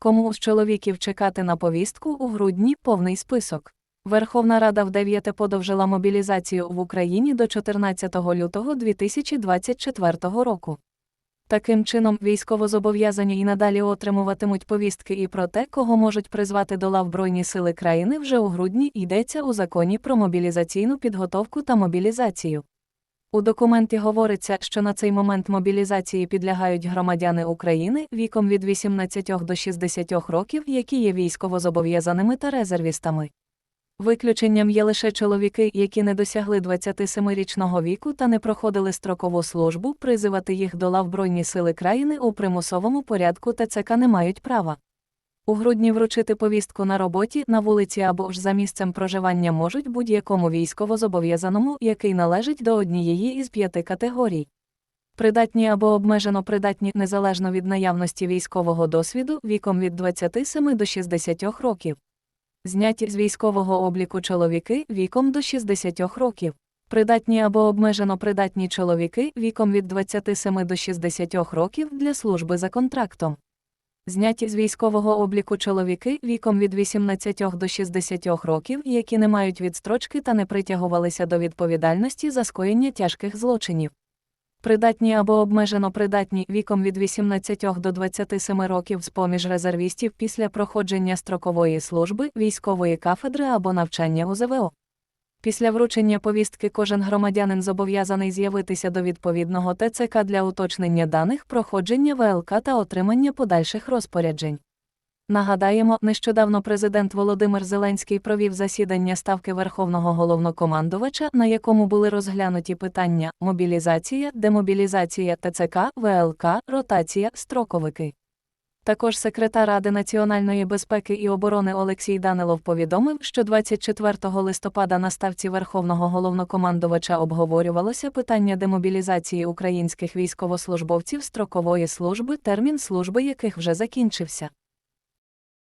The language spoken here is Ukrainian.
Кому з чоловіків чекати на повістку у грудні повний список. Верховна Рада в 9 подовжила мобілізацію в Україні до 14 лютого 2024 року. Таким чином, військовозобов'язані і надалі отримуватимуть повістки і про те, кого можуть призвати до лав Збройні сили країни вже у грудні йдеться у законі про мобілізаційну підготовку та мобілізацію. У документі говориться, що на цей момент мобілізації підлягають громадяни України віком від 18 до 60 років, які є військовозобов'язаними та резервістами. Виключенням є лише чоловіки, які не досягли 27-річного віку та не проходили строкову службу, призивати їх до лав Збройні сили країни у примусовому порядку ТЦК не мають права. У грудні вручити повістку на роботі, на вулиці або ж за місцем проживання можуть будь-якому військовозобов'язаному, який належить до однієї із п'яти категорій. Придатні або обмежено придатні незалежно від наявності військового досвіду віком від 27 до 60 років. Зняті з військового обліку чоловіки віком до 60 років. Придатні або обмежено придатні чоловіки віком від 27 до 60 років для служби за контрактом. Зняті з військового обліку чоловіки віком від 18 до 60 років, які не мають відстрочки та не притягувалися до відповідальності за скоєння тяжких злочинів. Придатні або обмежено придатні віком від 18 до 27 років з поміж резервістів після проходження строкової служби, військової кафедри або навчання у ЗВО. Після вручення повістки кожен громадянин зобов'язаний з'явитися до відповідного ТЦК для уточнення даних, проходження ВЛК та отримання подальших розпоряджень. Нагадаємо, нещодавно президент Володимир Зеленський провів засідання ставки Верховного головнокомандувача, на якому були розглянуті питання мобілізація, демобілізація ТЦК, ВЛК, ротація, строковики. Також секретар Ради національної безпеки і оборони Олексій Данилов повідомив, що 24 листопада на ставці Верховного головнокомандувача обговорювалося питання демобілізації українських військовослужбовців строкової служби, термін служби яких вже закінчився.